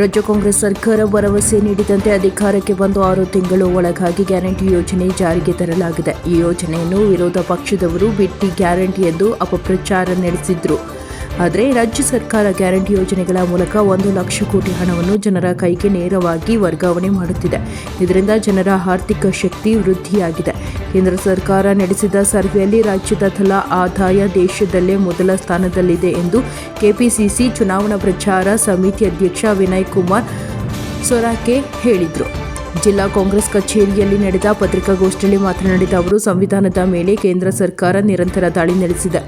ರಾಜ್ಯ ಕಾಂಗ್ರೆಸ್ ಸರ್ಕಾರ ಭರವಸೆ ನೀಡಿದಂತೆ ಅಧಿಕಾರಕ್ಕೆ ಬಂದು ಆರು ತಿಂಗಳು ಒಳಗಾಗಿ ಗ್ಯಾರಂಟಿ ಯೋಜನೆ ಜಾರಿಗೆ ತರಲಾಗಿದೆ. ಈ ಯೋಜನೆಯನ್ನು ವಿರೋಧ ಪಕ್ಷದವರು ಬಿಟ್ಟಿ ಗ್ಯಾರಂಟಿ ಎಂದು ಅಪಪ್ರಚಾರ ನಡೆಸಿದ್ರು. ಆದರೆ ರಾಜ್ಯ ಸರ್ಕಾರ ಗ್ಯಾರಂಟಿ ಯೋಜನೆಗಳ ಮೂಲಕ ಒಂದು ಲಕ್ಷ ಕೋಟಿ ಹಣವನ್ನು ಜನರ ಕೈಗೆ ನೇರವಾಗಿ ವರ್ಗಾವಣೆ ಮಾಡುತ್ತಿದೆ. ಇದರಿಂದ ಜನರ ಆರ್ಥಿಕ ಶಕ್ತಿ ವೃದ್ಧಿಯಾಗಿದೆ. ಕೇಂದ್ರ ಸರ್ಕಾರ ನಡೆಸಿದ ಸರ್ವೆಯಲ್ಲಿ ರಾಜ್ಯದ ತಲಾ ಆದಾಯ ದೇಶದಲ್ಲೇ ಮೊದಲ ಸ್ಥಾನದಲ್ಲಿದೆ ಎಂದು ಕೆಪಿಸಿಸಿ ಚುನಾವಣಾ ಪ್ರಚಾರ ಸಮಿತಿ ಅಧ್ಯಕ್ಷ ವಿನಯ್ ಕುಮಾರ್ ಸೊರಾಕೆ ಹೇಳಿದರು. ಜಿಲ್ಲಾ ಕಾಂಗ್ರೆಸ್ ಕಚೇರಿಯಲ್ಲಿ ನಡೆದ ಪತ್ರಿಕಾಗೋಷ್ಠಿಯಲ್ಲಿ ಮಾತನಾಡಿದ ಅವರು, ಸಂವಿಧಾನದ ಮೇಲೆ ಕೇಂದ್ರ ಸರ್ಕಾರ ನಿರಂತರ ದಾಳಿ ನಡೆಸಿದೆ.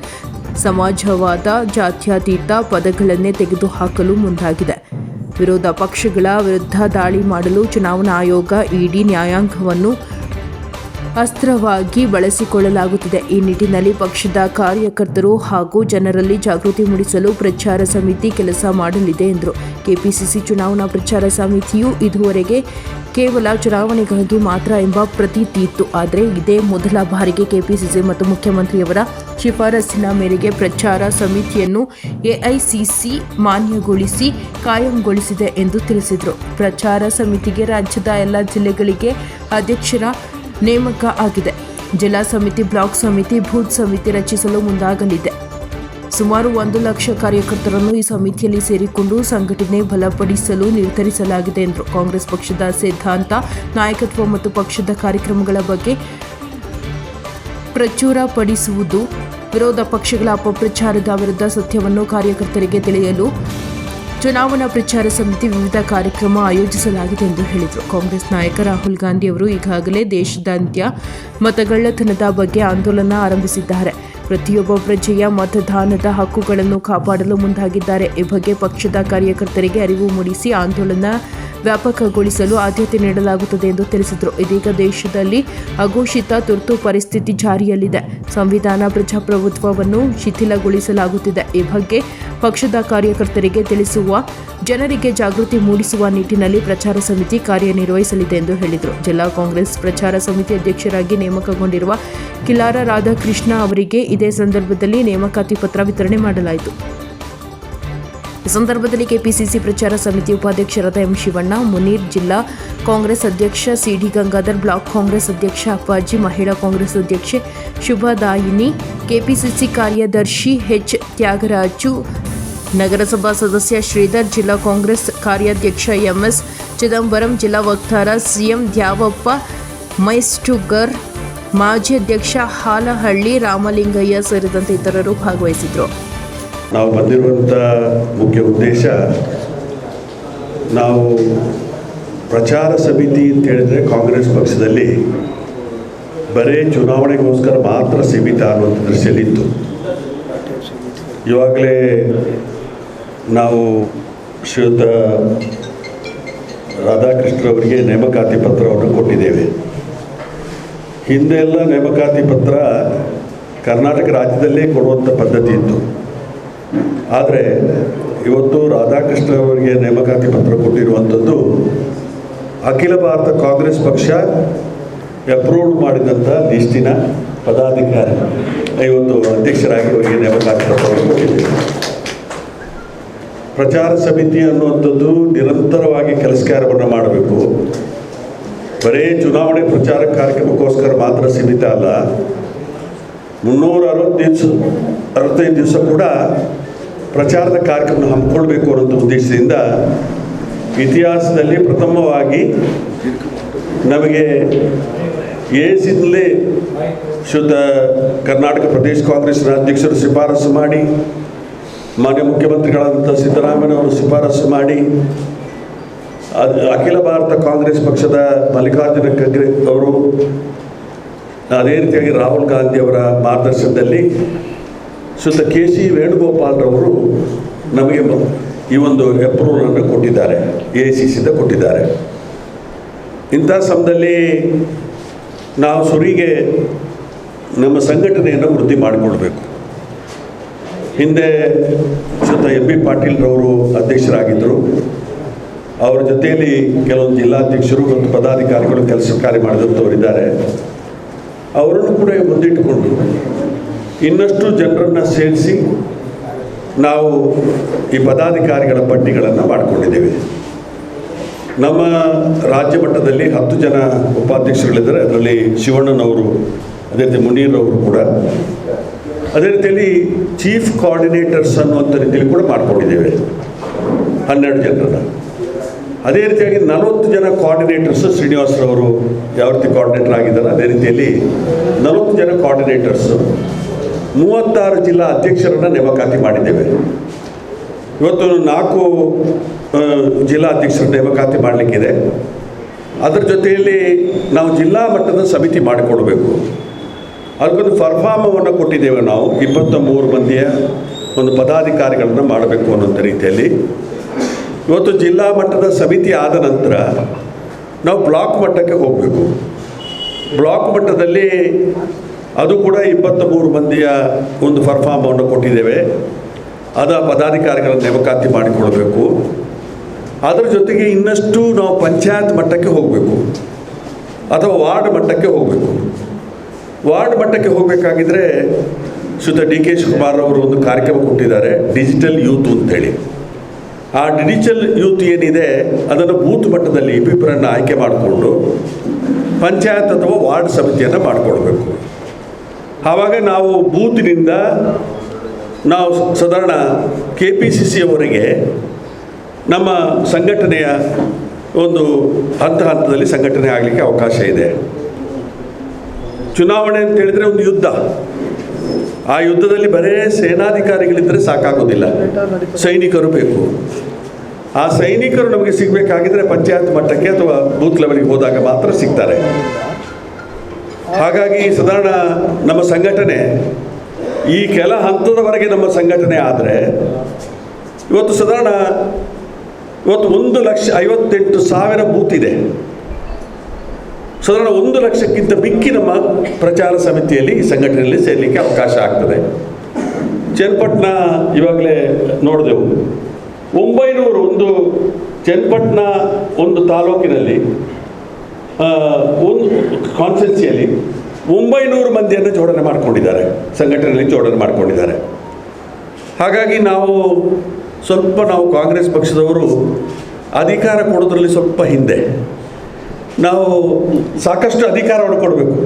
ಸಮಾಜವಾದ, ಜಾತ್ಯತೀತ ಪದಗಳನ್ನೇ ತೆಗೆದುಹಾಕಲು ಮುಂದಾಗಿದೆ. ವಿರೋಧ ಪಕ್ಷಗಳ ವಿರುದ್ಧ ದಾಳಿ ಮಾಡಲು ಚುನಾವಣಾ ಆಯೋಗ ಇಡಿ ನ್ಯಾಯಾಂಗವನ್ನು ಅಸ್ತ್ರವಾಗಿ ಬಳಸಿಕೊಳ್ಳಲಾಗುತ್ತಿದೆ. ಈ ನಿಟ್ಟಿನಲ್ಲಿ ಪಕ್ಷದ ಕಾರ್ಯಕರ್ತರು ಹಾಗೂ ಜನರಲ್ಲಿ ಜಾಗೃತಿ ಮೂಡಿಸಲು ಪ್ರಚಾರ ಸಮಿತಿ ಕೆಲಸ ಮಾಡಲಿದೆ ಎಂದರು. ಕೆಪಿಸಿಸಿ ಚುನಾವಣಾ ಪ್ರಚಾರ ಸಮಿತಿಯು ಇದುವರೆಗೆ ಕೇವಲ ಚುನಾವಣೆಗಾಗಿ ಮಾತ್ರ ಎಂಬ ಪ್ರತೀತಿ ಇತ್ತು. ಆದರೆ ಇದೇ ಮೊದಲ ಬಾರಿಗೆ ಕೆಪಿಸಿಸಿ ಮತ್ತು ಮುಖ್ಯಮಂತ್ರಿಯವರ ಶಿಫಾರಸ್ಸಿನ ಮೇರೆಗೆ ಪ್ರಚಾರ ಸಮಿತಿಯನ್ನು ಎಐಸಿಸಿ ಮಾನ್ಯಗೊಳಿಸಿ ಕಾಯಂಗೊಳಿಸಿದೆ ಎಂದು ತಿಳಿಸಿದರು. ಪ್ರಚಾರ ಸಮಿತಿಗೆ ರಾಜ್ಯದ ಎಲ್ಲ ಜಿಲ್ಲೆಗಳಿಗೆ ಅಧ್ಯಕ್ಷರ ನೇಮಕ ಆಗಿದೆ. ಜಿಲ್ಲಾ ಸಮಿತಿ, ಬ್ಲಾಕ್ ಸಮಿತಿ, ಬೂತ್ ಸಮಿತಿ ರಚಿಸಲು ಮುಂದಾಗಲಿದೆ. ಸುಮಾರು ಒಂದು ಲಕ್ಷ ಕಾರ್ಯಕರ್ತರನ್ನು ಈ ಸಮಿತಿಯಲ್ಲಿ ಸೇರಿಕೊಂಡು ಸಂಘಟನೆ ಬಲಪಡಿಸಲು ನಿರ್ಧರಿಸಲಾಗಿದೆ ಎಂದರು ಕಾಂಗ್ರೆಸ್ ಪಕ್ಷದ ಸಿದ್ಧಾಂತ, ನಾಯಕತ್ವ ಮತ್ತು ಪಕ್ಷದ ಕಾರ್ಯಕ್ರಮಗಳ ಬಗ್ಗೆ ಪ್ರಚುರಪಡಿಸುವುದು, ವಿರೋಧ ಪಕ್ಷಗಳ ಅಪಪ್ರಚಾರದ ವಿರುದ್ಧ ಸತ್ಯವನ್ನು ಕಾರ್ಯಕರ್ತರಿಗೆ ತಿಳಿಯಲು ಚುನಾವಣಾ ಪ್ರಚಾರ ಸಮಿತಿ ವಿವಿಧ ಕಾರ್ಯಕ್ರಮ ಆಯೋಜಿಸಲಾಗಿದೆ ಎಂದು ಹೇಳಿದರು. ಕಾಂಗ್ರೆಸ್ ನಾಯಕ ರಾಹುಲ್ ಗಾಂಧಿ ಅವರು ಈಗಾಗಲೇ ದೇಶದಾದ್ಯ ಮತಗಳ್ಳತನದ ಬಗ್ಗೆ ಆಂದೋಲನ ಆರಂಭಿಸಿದ್ದಾರೆ. ಪ್ರತಿಯೊಬ್ಬ ಪ್ರಜೆಯ ಮತದಾನದ ಹಕ್ಕುಗಳನ್ನು ಕಾಪಾಡಲು ಮುಂದಾಗಿದ್ದಾರೆ. ಈ ಬಗ್ಗೆ ಪಕ್ಷದ ಕಾರ್ಯಕರ್ತರಿಗೆ ಅರಿವು ಮೂಡಿಸಿ ಆಂದೋಲನ ವ್ಯಾಪಕಗೊಳಿಸಲು ಆದ್ಯತೆ ನೀಡಲಾಗುತ್ತದೆ ಎಂದು ತಿಳಿಸಿದರು. ಇದೀಗ ದೇಶದಲ್ಲಿ ಅಘೋಷಿತ ತುರ್ತು ಪರಿಸ್ಥಿತಿ ಜಾರಿಯಲ್ಲಿದೆ. ಸಂವಿಧಾನ ಪ್ರಜಾಪ್ರಭುತ್ವವನ್ನು ಶಿಥಿಲಗೊಳಿಸಲಾಗುತ್ತಿದೆ. ಈ ಬಗ್ಗೆ ಪಕ್ಷದ ಕಾರ್ಯಕರ್ತರಿಗೆ ತಿಳಿಸುವ, ಜನರಿಗೆ ಜಾಗೃತಿ ಮೂಡಿಸುವ ನಿಟ್ಟಿನಲ್ಲಿ ಪ್ರಚಾರ ಸಮಿತಿ ಕಾರ್ಯನಿರ್ವಹಿಸಲಿದೆ ಎಂದು ಹೇಳಿದರು. ಜಿಲ್ಲಾ ಕಾಂಗ್ರೆಸ್ ಪ್ರಚಾರ ಸಮಿತಿ ಅಧ್ಯಕ್ಷರಾಗಿ ನೇಮಕಗೊಂಡಿರುವ ಕಿಲಾರ ರಾಧಾಕೃಷ್ಣ ಅವರಿಗೆ ಇದೇ ಸಂದರ್ಭದಲ್ಲಿ ನೇಮಕಾತಿ ಪತ್ರ ವಿತರಣೆ ಮಾಡಲಾಯಿತು. ಈ ಸಂದರ್ಭದಲ್ಲಿ ಕೆಪಿಸಿಸಿ ಪ್ರಚಾರ ಸಮಿತಿ ಉಪಾಧ್ಯಕ್ಷರಾದ ಎಂ ಶಿವಣ್ಣ, ಮುನೀರ್ ಜಿಲ್ಲಾ ಕಾಂಗ್ರೆಸ್ ಅಧ್ಯಕ್ಷ ಸಿಡಿ ಗಂಗಾಧರ್, ಬ್ಲಾಕ್ ಕಾಂಗ್ರೆಸ್ ಅಧ್ಯಕ್ಷ ಅಪ್ಪಾಜಿ, ಮಹಿಳಾ ಕಾಂಗ್ರೆಸ್ ಅಧ್ಯಕ್ಷೆ ಶುಭದಾಯಿನಿ ಕೆಪಿಸಿಸಿ ಕಾರ್ಯದರ್ಶಿ ಎಚ್. ತ್ಯಾಗರಾಜು, ನಗರಸಭಾ ಸದಸ್ಯ ಶ್ರೀಧರ್, ಜಿಲ್ಲಾ ಕಾಂಗ್ರೆಸ್ ಕಾರ್ಯಾಧ್ಯಕ್ಷ ಎಂಎಸ್ ಚಿದಂಬರಂ, ಜಿಲ್ಲಾ ವಕ್ತಾರ ಸಿಎಂ ದ್ಯಾವಪ್ಪ, ಮೈಸ್ಟುಗರ್, ಮಾಜಿ ಅಧ್ಯಕ್ಷ ಹಾಲಹಳ್ಳಿ, ರಾಮಲಿಂಗಯ್ಯ ಸೇರಿದಂತೆ ಇತರರು ಭಾಗವಹಿಸಿದರು ನಾವು ಬಂದಿರುವಂಥ ಮುಖ್ಯ ಉದ್ದೇಶ, ನಾವು ಪ್ರಚಾರ ಸಮಿತಿ ಅಂತ ಹೇಳಿದರೆ ಕಾಂಗ್ರೆಸ್ ಪಕ್ಷದಲ್ಲಿ ಬರೀ ಚುನಾವಣೆಗೋಸ್ಕರ ಮಾತ್ರ ಸೀಮಿತ ಅನ್ನುವಂಥ ದೃಶ್ಯದಲ್ಲಿತ್ತು ಇವಾಗಲೇ ನಾವು ಶ್ರೀಯುತ ರಾಧಾಕೃಷ್ಣರವರಿಗೆ ನೇಮಕಾತಿ ಪತ್ರವನ್ನು ಕೊಟ್ಟಿದ್ದೇವೆ. ಹಿಂದೆ ಎಲ್ಲ ನೇಮಕಾತಿ ಪತ್ರ ಕರ್ನಾಟಕ ರಾಜ್ಯದಲ್ಲೇ ಕೊಡುವಂಥ ಪದ್ಧತಿ ಇತ್ತು. ಆದರೆ ಇವತ್ತು ರಾಧಾಕೃಷ್ಣ ಅವರಿಗೆ ನೇಮಕಾತಿ ಪತ್ರ ಕೊಟ್ಟಿರುವಂಥದ್ದು ಅಖಿಲ ಭಾರತ ಕಾಂಗ್ರೆಸ್ ಪಕ್ಷ ಅಪ್ರೂವ್ ಮಾಡಿದಂಥ ಲಿಸ್ಟಿನ ಪದಾಧಿಕಾರಿ. ಇವತ್ತು ಅಧ್ಯಕ್ಷರಾಗಿ ಅವರಿಗೆ ನೇಮಕಾತಿ ಪತ್ರವನ್ನು ಕೊಟ್ಟಿದ್ದೇವೆ ಪ್ರಚಾರ ಸಮಿತಿ ಅನ್ನುವಂಥದ್ದು ನಿರಂತರವಾಗಿ ಕೆಲಸ ಕಾರ್ಯವನ್ನು ಮಾಡಬೇಕು. ಬರೀ ಚುನಾವಣೆ ಪ್ರಚಾರ ಕಾರ್ಯಕ್ರಮಕ್ಕೋಸ್ಕರ ಮಾತ್ರ ಸೀಮಿತ ಅಲ್ಲ. ಮುನ್ನೂರ ಅರವತ್ತು ದಿವಸ ಅರವತ್ತೈದು ದಿವಸ ಕೂಡ ಪ್ರಚಾರದ ಕಾರ್ಯಕ್ರಮ ಹಮ್ಮಿಕೊಳ್ಬೇಕು ಅನ್ನೋ ಉದ್ದೇಶದಿಂದ ಇತಿಹಾಸದಲ್ಲಿ ಪ್ರಥಮವಾಗಿ ನಮಗೆ ಎಸಿನಲ್ಲೇ ಶುದ್ಧ ಕರ್ನಾಟಕ ಪ್ರದೇಶ ಕಾಂಗ್ರೆಸ್ ಅಧ್ಯಕ್ಷರು ಶಿಫಾರಸು ಮಾಡಿ, ಮಾನ್ಯ ಮುಖ್ಯಮಂತ್ರಿಗಳಾದಂಥ ಸಿದ್ದರಾಮಯ್ಯನವರು ಶಿಫಾರಸು ಮಾಡಿ, ಅದು ಅಖಿಲ ಭಾರತ ಕಾಂಗ್ರೆಸ್ ಪಕ್ಷದ ಮಲ್ಲಿಕಾರ್ಜುನ ಖರ್ಗೆ ಅವರು, ಅದೇ ರೀತಿಯಾಗಿ ರಾಹುಲ್ ಗಾಂಧಿ ಅವರ ಮಾರ್ಗದರ್ಶನದಲ್ಲಿ ಸುತ್ತ ಕೆ ಸಿ ವೇಣುಗೋಪಾಲ್ರವರು ನಮಗೆ ಈ ಒಂದು ಅಪ್ರೂವಲನ್ನು ಕೊಟ್ಟಿದ್ದಾರೆ ಎ ಸಿ ಸಿಯಿಂದ ಕೊಟ್ಟಿದ್ದಾರೆ. ಇಂಥ ಸಮಯದಲ್ಲಿ ನಾವು ಸುರಿಗೆ ನಮ್ಮ ಸಂಘಟನೆಯನ್ನು ವೃದ್ಧಿ ಮಾಡಿಕೊಳ್ಬೇಕು ಹಿಂದೆ ಸುತ್ತ ಎಂ ಬಿ ಪಾಟೀಲ್ರವರು ಅಧ್ಯಕ್ಷರಾಗಿದ್ದರು. ಅವರ ಜೊತೆಯಲ್ಲಿ ಕೆಲವೊಂದು ಜಿಲ್ಲಾಧ್ಯಕ್ಷರು ಮತ್ತು ಪದಾಧಿಕಾರಿಗಳು ಕೆಲಸ ಕಾರ್ಯ ಮಾಡಿದಂಥವರಿದ್ದಾರೆ. ಅವರನ್ನು ಕೂಡ ಮುಂದಿಟ್ಟುಕೊಂಡು ಇನ್ನಷ್ಟು ಜನರನ್ನು ಸೇರಿಸಿ ನಾವು ಈ ಪದಾಧಿಕಾರಿಗಳ ಪಟ್ಟಿಗಳನ್ನು ಮಾಡಿಕೊಂಡಿದ್ದೇವೆ. ನಮ್ಮ ರಾಜ್ಯ ಮಟ್ಟದಲ್ಲಿ ಹತ್ತು ಜನ ಉಪಾಧ್ಯಕ್ಷರುಗಳಿದ್ದಾರೆ. ಅದರಲ್ಲಿ ಶಿವಣ್ಣನವರು, ಅದೇ ರೀತಿ ಮುನೀರವರು ಕೂಡ. ಅದೇ ರೀತಿಯಲ್ಲಿ ಚೀಫ್ ಕೋಆರ್ಡಿನೇಟರ್ಸ್ ಅನ್ನುವಂಥ ರೀತಿಯಲ್ಲಿ ಕೂಡ ಮಾಡ್ಕೊಂಡಿದ್ದೇವೆ. ಹನ್ನೆರಡು ಜನರನ್ನು. ಅದೇ ರೀತಿಯಾಗಿ ನಲವತ್ತು ಜನ ಕೋಆರ್ಡಿನೇಟರ್ಸ್ ಶ್ರೀನಿವಾಸರವರು ಯಾವ ರೀತಿ ಕೋಆರ್ಡಿನೇಟರ್ ಆಗಿದ್ದಾರೆ, ಅದೇ ರೀತಿಯಲ್ಲಿ ನಲವತ್ತು ಜನ ಕೋಆರ್ಡಿನೇಟರ್ಸು ಮೂವತ್ತಾರು ಜಿಲ್ಲಾ ಅಧ್ಯಕ್ಷರನ್ನು ನೇಮಕಾತಿ ಮಾಡಿದ್ದೇವೆ. ಇವತ್ತು ನಾಲ್ಕು ಜಿಲ್ಲಾ ಅಧ್ಯಕ್ಷರ ನೇಮಕಾತಿ ಮಾಡಲಿಕ್ಕಿದೆ. ಅದರ ಜೊತೆಯಲ್ಲಿ ನಾವು ಜಿಲ್ಲಾ ಮಟ್ಟದ ಸಮಿತಿ ಮಾಡಿಕೊಡ್ಬೇಕು. ಅದಕ್ಕೊಂದು ಫರ್ಫಾಮವನ್ನು ಕೊಟ್ಟಿದ್ದೇವೆ ನಾವು. ಇಪ್ಪತ್ತ ಮೂರು ಮಂದಿಯ ಒಂದು ಪದಾಧಿಕಾರಿಗಳನ್ನು ಮಾಡಬೇಕು ಅನ್ನೋಂಥ ರೀತಿಯಲ್ಲಿ. ಇವತ್ತು ಜಿಲ್ಲಾ ಮಟ್ಟದ ಸಮಿತಿ ಆದ ನಂತರ ನಾವು ಬ್ಲಾಕ್ ಮಟ್ಟಕ್ಕೆ ಹೋಗಬೇಕು. ಬ್ಲಾಕ್ ಮಟ್ಟದಲ್ಲಿ ಅದು ಕೂಡ ಇಪ್ಪತ್ತ ಮೂರು ಮಂದಿಯ ಒಂದು ಫರ್ಫಾಮವನ್ನು ಕೊಟ್ಟಿದ್ದೇವೆ. ಅದ ಪದಾಧಿಕಾರಿಗಳ ನೇಮಕಾತಿ ಮಾಡಿಕೊಡಬೇಕು ಅದರ ಜೊತೆಗೆ ಇನ್ನಷ್ಟು ನಾವು ಪಂಚಾಯತ್ ಮಟ್ಟಕ್ಕೆ ಹೋಗಬೇಕು. ಅಥವಾ ವಾರ್ಡ್ ಮಟ್ಟಕ್ಕೆ ಹೋಗಬೇಕು. ವಾರ್ಡ್ ಮಟ್ಟಕ್ಕೆ ಹೋಗಬೇಕಾಗಿದ್ದರೆ ಶುದ್ಧ ಡಿ ಕೆ ಶಿವಕುಮಾರ್ ಅವರು ಒಂದು ಕಾರ್ಯಕ್ರಮ ಕೊಟ್ಟಿದ್ದಾರೆ, ಡಿಜಿಟಲ್ ಯೂತ್ ಅಂತೇಳಿ ಆ ಡಿಜಿಟಲ್ ಯೂತ್ ಏನಿದೆ, ಅದನ್ನು ಬೂತ್ ಮಟ್ಟದಲ್ಲಿ ಇಬ್ಬಿಬ್ಬರನ್ನು ಆಯ್ಕೆ ಮಾಡಿಕೊಂಡು ಪಂಚಾಯತ್ ಅಥವಾ ವಾರ್ಡ್ ಸಮಿತಿಯನ್ನು ಮಾಡಿಕೊಳ್ಬೇಕು. ಆವಾಗ ನಾವು ಬೂತ್ನಿಂದ ನಾವು ಸಾಧಾರಣ ಕೆ ಪಿ ಸಿ ಸಿ ಅವರಿಗೆ ನಮ್ಮ ಸಂಘಟನೆಯ ಒಂದು ಹಂತ ಹಂತದಲ್ಲಿ ಸಂಘಟನೆ ಆಗಲಿಕ್ಕೆ ಅವಕಾಶ ಇದೆ. ಚುನಾವಣೆ ಅಂತ ಹೇಳಿದರೆ ಒಂದು ಯುದ್ಧ. ಆ ಯುದ್ಧದಲ್ಲಿ ಬರೇ ಸೇನಾಧಿಕಾರಿಗಳಿದ್ದರೆ ಸಾಕಾಗೋದಿಲ್ಲ. ಸೈನಿಕರು ಬೇಕು. ಆ ಸೈನಿಕರು ನಮಗೆ ಸಿಗಬೇಕಾಗಿದ್ರೆ ಪಂಚಾಯತ್ ಮಟ್ಟಕ್ಕೆ ಅಥವಾ ಬೂತ್ ಲೆವೆಲ್ಗೆ ಹೋದಾಗ ಮಾತ್ರ ಸಿಗ್ತಾರೆ. ಹಾಗಾಗಿ ಸಾಧಾರಣ, ನಮ್ಮ ಸಂಘಟನೆ ಈ ಕೆಲ ಹಂತದವರೆಗೆ ನಮ್ಮ ಸಂಘಟನೆ ಆದರೆ ಇವತ್ತು ಸಾಧಾರಣ, ಇವತ್ತು ಒಂದು ಲಕ್ಷ ಐವತ್ತೆಂಟು ಸಾವಿರ ಬೂತ್ ಇದೆ. ಸಾಧಾರಣ ಒಂದು ಲಕ್ಷಕ್ಕಿಂತ ಬಿಕ್ಕಿ ನಮ್ಮ ಪ್ರಚಾರ ಸಮಿತಿಯಲ್ಲಿ ಈ ಸಂಘಟನೆಯಲ್ಲಿ ಸೇರಲಿಕ್ಕೆ ಅವಕಾಶ ಆಗ್ತದೆ. ಚನ್ನಪಟ್ಟಣ ಇವಾಗಲೇ ನೋಡಿದೆವು. ಒಂಬೈನೂರು ಒಂದು ಚನ್ನಪಟ್ಟಣ ಒಂದು ತಾಲೂಕಿನಲ್ಲಿ ಒಂದು ಕಾನ್ಸ್ಟೆನ್ಸಿಯಲ್ಲಿ ಒಂಬೈನೂರು ಮಂದಿಯನ್ನು ಜೋಡಣೆ ಮಾಡಿಕೊಂಡಿದ್ದಾರೆ. ಸಂಘಟನೆಯಲ್ಲಿ ಜೋಡಣೆ ಮಾಡಿಕೊಂಡಿದ್ದಾರೆ. ಹಾಗಾಗಿ ನಾವು ಸ್ವಲ್ಪ ನಾವು ಕಾಂಗ್ರೆಸ್ ಪಕ್ಷದವರು ಅಧಿಕಾರ ಕೊಡೋದ್ರಲ್ಲಿ ಸ್ವಲ್ಪ ಹಿಂದೆ. ನಾವು ಸಾಕಷ್ಟು ಅಧಿಕಾರವನ್ನು ಕೊಡಬೇಕು.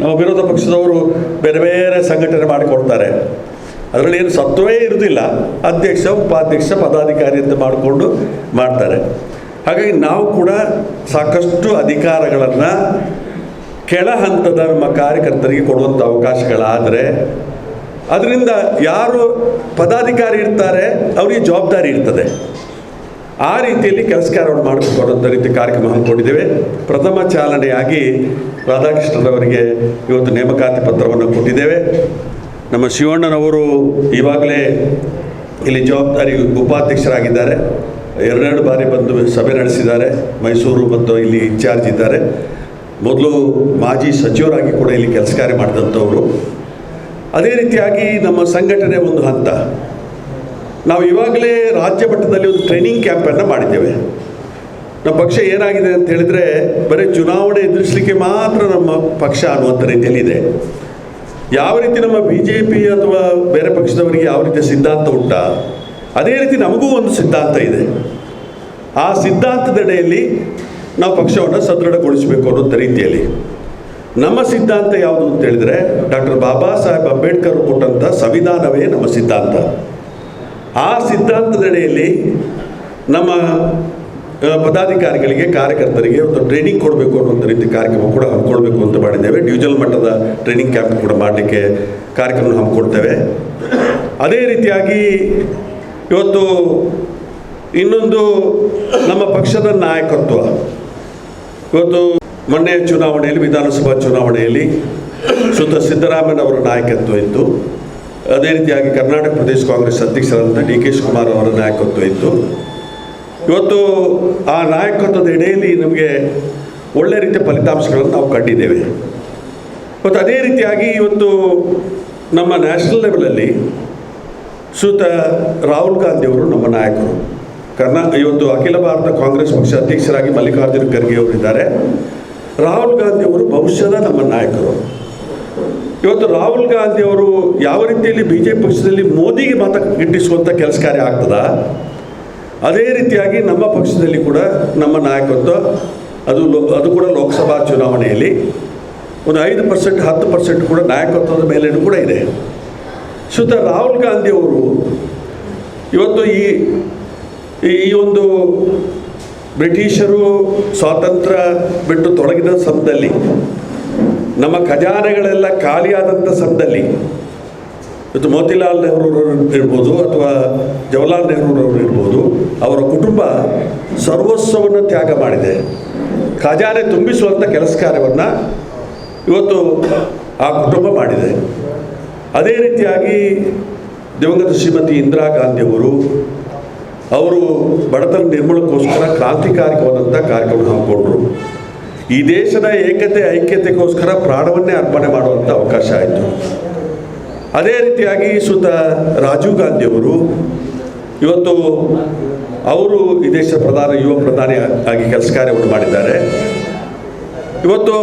ನಾವು ವಿರೋಧ ಪಕ್ಷದವರು ಬೇರೆ ಬೇರೆ ಸಂಘಟನೆ ಮಾಡಿಕೊಡ್ತಾರೆ. ಅದರಲ್ಲಿ ಏನು ಸತ್ವವೇ ಇರುವುದಿಲ್ಲ. ಅಧ್ಯಕ್ಷ, ಉಪಾಧ್ಯಕ್ಷ, ಪದಾಧಿಕಾರಿ ಅಂತ ಮಾಡಿಕೊಂಡು ಮಾಡ್ತಾರೆ. ಹಾಗಾಗಿ ನಾವು ಕೂಡ ಸಾಕಷ್ಟು ಅಧಿಕಾರಗಳನ್ನು ಕೆಳ ಹಂತದ ನಮ್ಮ ಕಾರ್ಯಕರ್ತರಿಗೆ ಕೊಡುವಂಥ ಅವಕಾಶಗಳಾದರೆ, ಅದರಿಂದ ಯಾರು ಪದಾಧಿಕಾರಿ ಇರ್ತಾರೆ, ಅವರಿಗೆ ಜವಾಬ್ದಾರಿ ಇರ್ತದೆ. ಆ ರೀತಿಯಲ್ಲಿ ಕೆಲಸ ಕಾರ್ಯವನ್ನು ರೀತಿ ಕಾರ್ಯಕ್ರಮ ಹಮ್ಮಿಕೊಂಡಿದ್ದೇವೆ. ಪ್ರಥಮ ಚಾಲನೆಯಾಗಿ ರಾಧಾಕೃಷ್ಣರವರಿಗೆ ಇವತ್ತು ನೇಮಕಾತಿ ಪತ್ರವನ್ನು ಕೊಟ್ಟಿದ್ದೇವೆ. ನಮ್ಮ ಶಿವಣ್ಣನವರು ಇವಾಗಲೇ ಇಲ್ಲಿ ಜವಾಬ್ದಾರಿ ಉಪಾಧ್ಯಕ್ಷರಾಗಿದ್ದಾರೆ. ಎರಡೆರಡು ಬಾರಿ ಬಂದು ಸಭೆ ನಡೆಸಿದ್ದಾರೆ. ಮೈಸೂರು ಮತ್ತು ಇಲ್ಲಿ ಇನ್ಚಾರ್ಜ್ ಇದ್ದಾರೆ. ಮೊದಲು ಮಾಜಿ ಸಚಿವರಾಗಿ ಕೂಡ ಇಲ್ಲಿ ಕೆಲಸ ಕಾರ್ಯ ಮಾಡಿದಂಥವರು. ಅದೇ ರೀತಿಯಾಗಿ ನಮ್ಮ ಸಂಘಟನೆ ಒಂದು ಹಂತ. ನಾವು ಇವಾಗಲೇ ರಾಜ್ಯ ಮಟ್ಟದಲ್ಲಿ ಒಂದು ಟ್ರೈನಿಂಗ್ ಕ್ಯಾಂಪನ್ನು ಮಾಡಿದ್ದೇವೆ. ನಮ್ಮ ಪಕ್ಷ ಏನಾಗಿದೆ ಅಂತ ಹೇಳಿದರೆ, ಬರೀ ಚುನಾವಣೆ ಎದುರಿಸಲಿಕ್ಕೆ ಮಾತ್ರ ನಮ್ಮ ಪಕ್ಷ ಅನ್ನುವಂಥ ರೀತಿಯಲ್ಲಿದೆ. ಯಾವ ರೀತಿ ನಮ್ಮ ಬಿ ಜೆ ಪಿ ಅಥವಾ ಬೇರೆ ಪಕ್ಷದವರಿಗೆ ಯಾವ ರೀತಿಯ ಸಿದ್ಧಾಂತ ಉಂಟ, ಅದೇ ರೀತಿ ನಮಗೂ ಒಂದು ಸಿದ್ಧಾಂತ ಇದೆ. ಆ ಸಿದ್ಧಾಂತದಡೆಯಲ್ಲಿ ನಾವು ಪಕ್ಷವನ್ನು ಸದೃಢಗೊಳಿಸಬೇಕು ಅನ್ನೋಂಥ ರೀತಿಯಲ್ಲಿ. ನಮ್ಮ ಸಿದ್ಧಾಂತ ಯಾವುದು ಅಂತ ಹೇಳಿದರೆ, ಡಾಕ್ಟರ್ ಬಾಬಾ ಸಾಹೇಬ್ ಅಂಬೇಡ್ಕರ್ ಕೊಟ್ಟಂಥ ಸಂವಿಧಾನವೇ ನಮ್ಮ ಸಿದ್ಧಾಂತ. ಆ ಸಿದ್ಧಾಂತದಡೆಯಲ್ಲಿ ನಮ್ಮ ಪದಾಧಿಕಾರಿಗಳಿಗೆ, ಕಾರ್ಯಕರ್ತರಿಗೆ ಒಂದು ಟ್ರೈನಿಂಗ್ ಕೊಡಬೇಕು ಅನ್ನುವಂಥ ರೀತಿ ಕಾರ್ಯಕ್ರಮ ಕೂಡ ಹಮ್ಮಿಕೊಳ್ಬೇಕು ಅಂತ ಮಾಡಿದ್ದೇವೆ. ಡಿವಿಜಲ್ ಮಟ್ಟದ ಟ್ರೈನಿಂಗ್ ಕ್ಯಾಂಪ್ ಕೂಡ ಮಾಡಲಿಕ್ಕೆ ಕಾರ್ಯಕ್ರಮ ಹಮ್ಮಿಕೊಡ್ತೇವೆ. ಅದೇ ರೀತಿಯಾಗಿ ಇವತ್ತು ಇನ್ನೊಂದು ನಮ್ಮ ಪಕ್ಷದ ನಾಯಕತ್ವ. ಇವತ್ತು ಮೊನ್ನೆ ಚುನಾವಣೆಯಲ್ಲಿ, ವಿಧಾನಸಭಾ ಚುನಾವಣೆಯಲ್ಲಿ ಸುತ್ತ ಸಿದ್ದರಾಮಯ್ಯನವರ ನಾಯಕತ್ವ ಇತ್ತು. ಅದೇ ರೀತಿಯಾಗಿ ಕರ್ನಾಟಕ ಪ್ರದೇಶ ಕಾಂಗ್ರೆಸ್ ಅಧ್ಯಕ್ಷರಾದಂಥ ಡಿ ಕೆ ಶಿವಕುಮಾರ್ ಅವರ ನಾಯಕತ್ವ ಇತ್ತು. ಇವತ್ತು ಆ ನಾಯಕತ್ವದ ಎಡೆಯಲ್ಲಿ ನಮಗೆ ಒಳ್ಳೆ ರೀತಿಯ ಫಲಿತಾಂಶಗಳನ್ನು ನಾವು ಕಂಡಿದ್ದೇವೆ. ಮತ್ತು ಅದೇ ರೀತಿಯಾಗಿ ಇವತ್ತು ನಮ್ಮ ನ್ಯಾಷನಲ್ ಲೆವೆಲಲ್ಲಿ ಸುತ ರಾಹುಲ್ ಗಾಂಧಿಯವರು ನಮ್ಮ ನಾಯಕರು. ಕರ್ನಾ, ಇವತ್ತು ಅಖಿಲ ಭಾರತ ಕಾಂಗ್ರೆಸ್ ಪಕ್ಷ ಅಧ್ಯಕ್ಷರಾಗಿ ಮಲ್ಲಿಕಾರ್ಜುನ ಖರ್ಗೆ ಅವರಿದ್ದಾರೆ. ರಾಹುಲ್ ಗಾಂಧಿ ಅವರು ಭವಿಷ್ಯದ ನಮ್ಮ ನಾಯಕರು. ಇವತ್ತು ರಾಹುಲ್ ಗಾಂಧಿ ಅವರು ಯಾವ ರೀತಿಯಲ್ಲಿ ಬಿ ಜೆ ಪಿ ಪಕ್ಷದಲ್ಲಿ ಮೋದಿಗೆ ಮತ ಗಿಟ್ಟಿಸುವಂಥ ಕೆಲಸ ಕಾರ್ಯ ಆಗ್ತದ? ಅದೇ ರೀತಿಯಾಗಿ ನಮ್ಮ ಪಕ್ಷದಲ್ಲಿ ಕೂಡ ನಮ್ಮ ನಾಯಕತ್ವ, ಅದು ಅದು ಕೂಡ ಲೋಕಸಭಾ ಚುನಾವಣೆಯಲ್ಲಿ. ಒಂದು ಐದು ಪರ್ಸೆಂಟ್, ಹತ್ತು ಪರ್ಸೆಂಟ್ ಕೂಡ ನಾಯಕತ್ವದ ಮೇಲೇನೂ ಕೂಡ ಇದೆ. ಸುತ್ತ ರಾಹುಲ್ ಗಾಂಧಿ ಅವರು ಇವತ್ತು ಈ ಈ ಒಂದು ಬ್ರಿಟಿಷರು ಸ್ವಾತಂತ್ರ್ಯ ಬಿಟ್ಟು ತೊಡಗಿದ ಸಮಯದಲ್ಲಿ ನಮ್ಮ ಖಜಾನೆಗಳೆಲ್ಲ ಖಾಲಿಯಾದಂಥ ಸಮಯದಲ್ಲಿ ಇವತ್ತು ಮೋತಿಲಾಲ್ ನೆಹರೂರವರು ಇರ್ಬೋದು ಅಥವಾ ಜವಾಹರ್ಲಾಲ್ ನೆಹರೂರವರು ಇರ್ಬೋದು ಅವರ ಕುಟುಂಬ ಸರ್ವಸ್ವವನ್ನು ತ್ಯಾಗ ಮಾಡಿದೆ. ಖಜಾನೆ ತುಂಬಿಸುವಂಥ ಕೆಲಸ ಕಾರ್ಯವನ್ನು ಇವತ್ತು ಆ ಕುಟುಂಬ ಮಾಡಿದೆ. ಅದೇ ರೀತಿಯಾಗಿ ದಿವಂಗತ ಶ್ರೀಮತಿ ಇಂದಿರಾ ಗಾಂಧಿಯವರು ಅವರು ಬಡತನ ನಿರ್ಮೂಲಕ್ಕೋಸ್ಕರ ಕ್ರಾಂತಿಕಾರಿಕವಾದಂಥ ಕಾರ್ಯಕ್ರಮ ಹಮ್ಮಿಕೊಂಡ್ರು. ಈ ದೇಶದ ಏಕತೆ, ಐಕ್ಯತೆಗೋಸ್ಕರ ಪ್ರಾಣವನ್ನೇ ಅರ್ಪಣೆ ಮಾಡುವಂಥ ಅವಕಾಶ ಆಯಿತು. ಅದೇ ರೀತಿಯಾಗಿ ಸುತ ರಾಜೀವ್ ಗಾಂಧಿಯವರು ಇವತ್ತು ಅವರು ಈ ದೇಶದ ಪ್ರಧಾನ, ಯುವ ಪ್ರಧಾನಿ ಆಗಿ ಕೆಲಸ ಕಾರ್ಯವನ್ನು ಮಾಡಿದ್ದಾರೆ. ಇವತ್ತು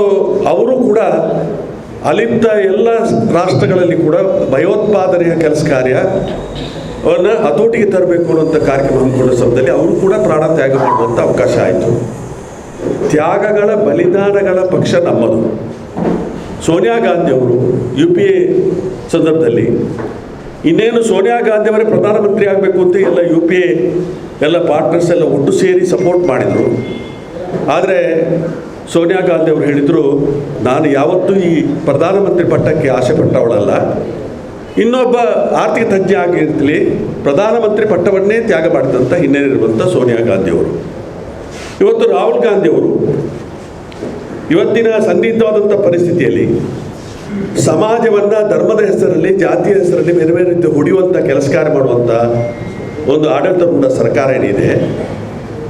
ಅವರು ಕೂಡ ಅಲ್ಲಿದ್ದ ಎಲ್ಲ ರಾಷ್ಟ್ರಗಳಲ್ಲಿ ಕೂಡ ಭಯೋತ್ಪಾದನೆಯ ಕೆಲಸ ಕಾರ್ಯ ಅವನ್ನ ಹತೋಟಿಗೆ ತರಬೇಕು ಅನ್ನುವಂಥ ಕಾರ್ಯಕ್ರಮ ಹಮ್ಮಿಕೊಂಡ ಸಮಯದಲ್ಲಿ ಅವರು ಕೂಡ ಪ್ರಾಣ ತ್ಯಾಗ ಮಾಡುವಂಥ ಅವಕಾಶ ಆಯಿತು. ತ್ಯಾಗಗಳ ಬಲಿದಾನಗಳ ಪಕ್ಷ ನಮ್ಮದು. ಸೋನಿಯಾ ಗಾಂಧಿ ಅವರು ಯು ಪಿ ಎ ಸಂದರ್ಭದಲ್ಲಿ ಇನ್ನೇನು ಸೋನಿಯಾ ಗಾಂಧಿ ಅವರೇ ಪ್ರಧಾನಮಂತ್ರಿ ಆಗಬೇಕು ಅಂತ ಎಲ್ಲ ಯು ಪಿ ಎ ಎಲ್ಲ ಪಾರ್ಟ್ನರ್ಸ್ ಎಲ್ಲ ಒಟ್ಟು ಸೇರಿ ಸಪೋರ್ಟ್ ಮಾಡಿದರು. ಆದರೆ ಸೋನಿಯಾ ಗಾಂಧಿ ಅವರು ಹೇಳಿದರು, ನಾನು ಯಾವತ್ತೂ ಈ ಪ್ರಧಾನಮಂತ್ರಿ ಪಟ್ಟಕ್ಕೆ ಆಸೆ ಪಟ್ಟವಳಲ್ಲ. ಇನ್ನೊಬ್ಬ ಆರ್ಥಿಕ ತಜ್ಞ ಆಗಿರ್ತಲಿ ಪ್ರಧಾನಮಂತ್ರಿ ಪಟ್ಟವನ್ನೇ ತ್ಯಾಗ ಮಾಡಿದಂಥ ಹಿನ್ನೆಲೆ ಇರುವಂಥ ಸೋನಿಯಾ ಗಾಂಧಿಯವರು ಇವತ್ತು ರಾಹುಲ್ ಗಾಂಧಿಯವರು ಇವತ್ತಿನ ಸಂದಿಗ್ಧವಾದಂಥ ಪರಿಸ್ಥಿತಿಯಲ್ಲಿ ಸಮಾಜವನ್ನು ಧರ್ಮದ ಹೆಸರಲ್ಲಿ, ಜಾತಿಯ ಹೆಸರಲ್ಲಿ ಬೇರೆ ಬೇರೆ ರೀತಿ ಹೊಡೆಯುವಂಥ ಕೆಲಸ ಮಾಡುವಂಥ ಒಂದು ಆಡಳಿತ ಸರ್ಕಾರ ಏನಿದೆ,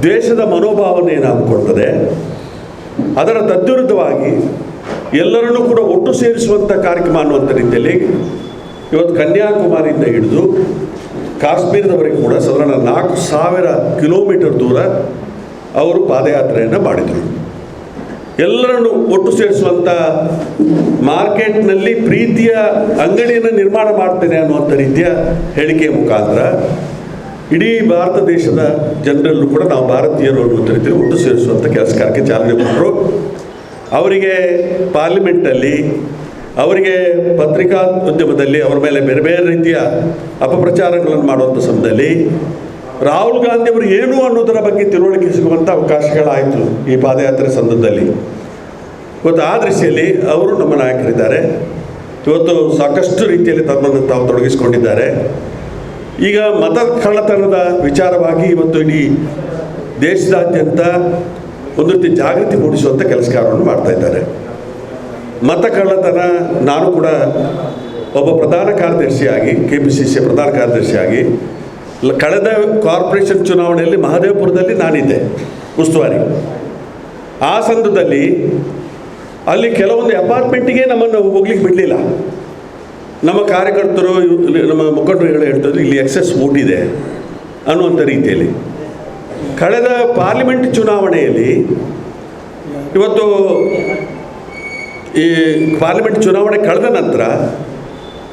ದೇಶದ ಮನೋಭಾವನೆ ಏನು ಹಮ್ಮಿಕೊಳ್ತದೆ ಅದರ ತದ್ವಿರುದ್ಧವಾಗಿ ಎಲ್ಲರನ್ನೂ ಕೂಡ ಒಟ್ಟು ಸೇರಿಸುವಂಥ ಕಾರ್ಯಕ್ರಮ ಅನ್ನುವಂಥ ರೀತಿಯಲ್ಲಿ ಇವತ್ತು ಕನ್ಯಾಕುಮಾರಿಯಿಂದ ಹಿಡಿದು ಕಾಶ್ಮೀರದವರೆಗೆ ಕೂಡ ಸಾಧಾರಣ ನಾಲ್ಕು ಸಾವಿರ ಕಿಲೋಮೀಟರ್ ದೂರ ಅವರು ಪಾದಯಾತ್ರೆಯನ್ನು ಮಾಡಿದರು. ಎಲ್ಲರನ್ನು ಒಟ್ಟು ಸೇರಿಸುವಂಥ ಮಾರ್ಕೆಟ್ನಲ್ಲಿ ಪ್ರೀತಿಯ ಅಂಗಡಿಯನ್ನು ನಿರ್ಮಾಣ ಮಾಡ್ತೇನೆ ಅನ್ನುವಂಥ ರೀತಿಯ ಹೇಳಿಕೆಯ ಮುಖಾಂತರ ಇಡೀ ಭಾರತ ದೇಶದ ಜನರಲ್ಲೂ ಕೂಡ ನಾವು ಭಾರತೀಯರು ಅನ್ನುವಂಥ ರೀತಿಯಲ್ಲಿ ಒಟ್ಟು ಸೇರಿಸುವಂಥ ಕೆಲಸ ಕಾರ್ಯಕ್ಕೆ ಚಾಲನೆ ಕೊಟ್ಟರು. ಅವರಿಗೆ ಪಾರ್ಲಿಮೆಂಟಲ್ಲಿ ಅವರಿಗೆ ಪತ್ರಿಕಾ ಉದ್ಯಮದಲ್ಲಿ ಅವರ ಮೇಲೆ ಬೇರೆ ಬೇರೆ ರೀತಿಯ ಅಪಪ್ರಚಾರಗಳನ್ನು ಮಾಡುವಂಥ ಸಮಯದಲ್ಲಿ ರಾಹುಲ್ ಗಾಂಧಿ ಅವರು ಏನು ಅನ್ನೋದರ ಬಗ್ಗೆ ತಿಳುವಳಿಕೆ ಸಿಗುವಂಥ ಅವಕಾಶಗಳಾಯಿತು ಈ ಪಾದಯಾತ್ರೆ ಸಂದರ್ಭದಲ್ಲಿ. ಇವತ್ತು ಆ ದೃಷ್ಟಿಯಲ್ಲಿ ಅವರು ನಮ್ಮ ನಾಯಕರಿದ್ದಾರೆ. ಇವತ್ತು ಸಾಕಷ್ಟು ರೀತಿಯಲ್ಲಿ ತಮ್ಮನ್ನು ತಾವು ತೊಡಗಿಸಿಕೊಂಡಿದ್ದಾರೆ. ಈಗ ಮತ ಕಳ್ಳತನದ ವಿಚಾರವಾಗಿ ಇವತ್ತು ಇಡೀ ದೇಶದಾದ್ಯಂತ ಒಂದು ರೀತಿ ಜಾಗೃತಿ ಮೂಡಿಸುವಂಥ ಕೆಲಸ ಕಾರ್ಯವನ್ನು ಮಾಡ್ತಾ ಇದ್ದಾರೆ. ಮತ ಕಳ್ಳತನ ನಾನು ಕೂಡ ಒಬ್ಬ ಪ್ರಧಾನ ಕಾರ್ಯದರ್ಶಿಯಾಗಿ ಕೆ ಪಿ ಸಿ ಸಿ ಪ್ರಧಾನ ಕಾರ್ಯದರ್ಶಿಯಾಗಿ ಕಳೆದ ಕಾರ್ಪೊರೇಷನ್ ಚುನಾವಣೆಯಲ್ಲಿ ಮಹದೇವಪುರದಲ್ಲಿ ನಾನಿದ್ದೆ, ಉಸ್ತುವಾರಿ. ಆ ಸಂದರ್ಭದಲ್ಲಿ ಅಲ್ಲಿ ಕೆಲವೊಂದು ಅಪಾರ್ಟ್ಮೆಂಟಿಗೆ ನಮ್ಮನ್ನು ಹೋಗ್ಲಿಕ್ಕೆ ಬಿಡಲಿಲ್ಲ. ನಮ್ಮ ಕಾರ್ಯಕರ್ತರು, ನಮ್ಮ ಮುಖಂಡರುಗಳು ಹೇಳ್ತಾರೆ ಇಲ್ಲಿ ಎಕ್ಸೆಸ್ ವೋಟ್ ಇದೆ ಅನ್ನುವಂಥ ರೀತಿಯಲ್ಲಿ. ಕಳೆದ ಪಾರ್ಲಿಮೆಂಟ್ ಚುನಾವಣೆಯಲ್ಲಿ ಇವತ್ತು ಈ ಪಾರ್ಲಿಮೆಂಟ್ ಚುನಾವಣೆ ಕಳೆದ ನಂತರ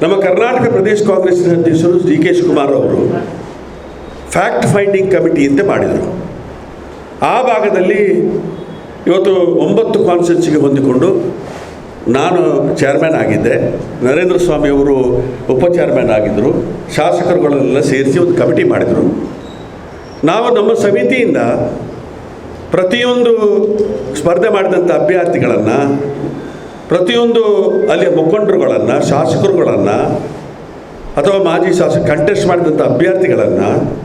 ನಮ್ಮ ಕರ್ನಾಟಕ ಪ್ರದೇಶ ಕಾಂಗ್ರೆಸ್ನ ಅಧ್ಯಕ್ಷರು ಡಿ ಕೆ ಶಿವಕುಮಾರ್ ಅವರು ಫ್ಯಾಕ್ಟ್ ಫೈಂಡಿಂಗ್ ಕಮಿಟಿ ಅಂತ ಮಾಡಿದರು. ಆ ಭಾಗದಲ್ಲಿ ಇವತ್ತು ಒಂಬತ್ತು ಕಾನ್ಸ್ಟೆನ್ಸಿಗೆ ಹೊಂದಿಕೊಂಡು ನಾನು ಚೇರ್ಮನ್ ಆಗಿದ್ದೆ. ನರೇಂದ್ರ ಸ್ವಾಮಿ ಅವರು ಉಪ ಚೇರ್ಮನ್ ಆಗಿದ್ದರು ಶಾಸಕರುಗಳನ್ನೆಲ್ಲ ಸೇರಿಸಿ ಒಂದು ಕಮಿಟಿ ಮಾಡಿದರು. ನಾವು ನಮ್ಮ ಸಮಿತಿಯಿಂದ ಪ್ರತಿಯೊಂದು ಸ್ಪರ್ಧೆ ಮಾಡಿದಂಥ ಅಭ್ಯರ್ಥಿಗಳನ್ನು, ಪ್ರತಿಯೊಂದು ಅಲ್ಲಿಯ ಮುಖಂಡರುಗಳನ್ನು, ಶಾಸಕರುಗಳನ್ನು, ಅಥವಾ ಮಾಜಿ ಶಾಸಕ ಕಂಟೆಸ್ಟ್ ಮಾಡಿದಂಥ ಅಭ್ಯರ್ಥಿಗಳನ್ನು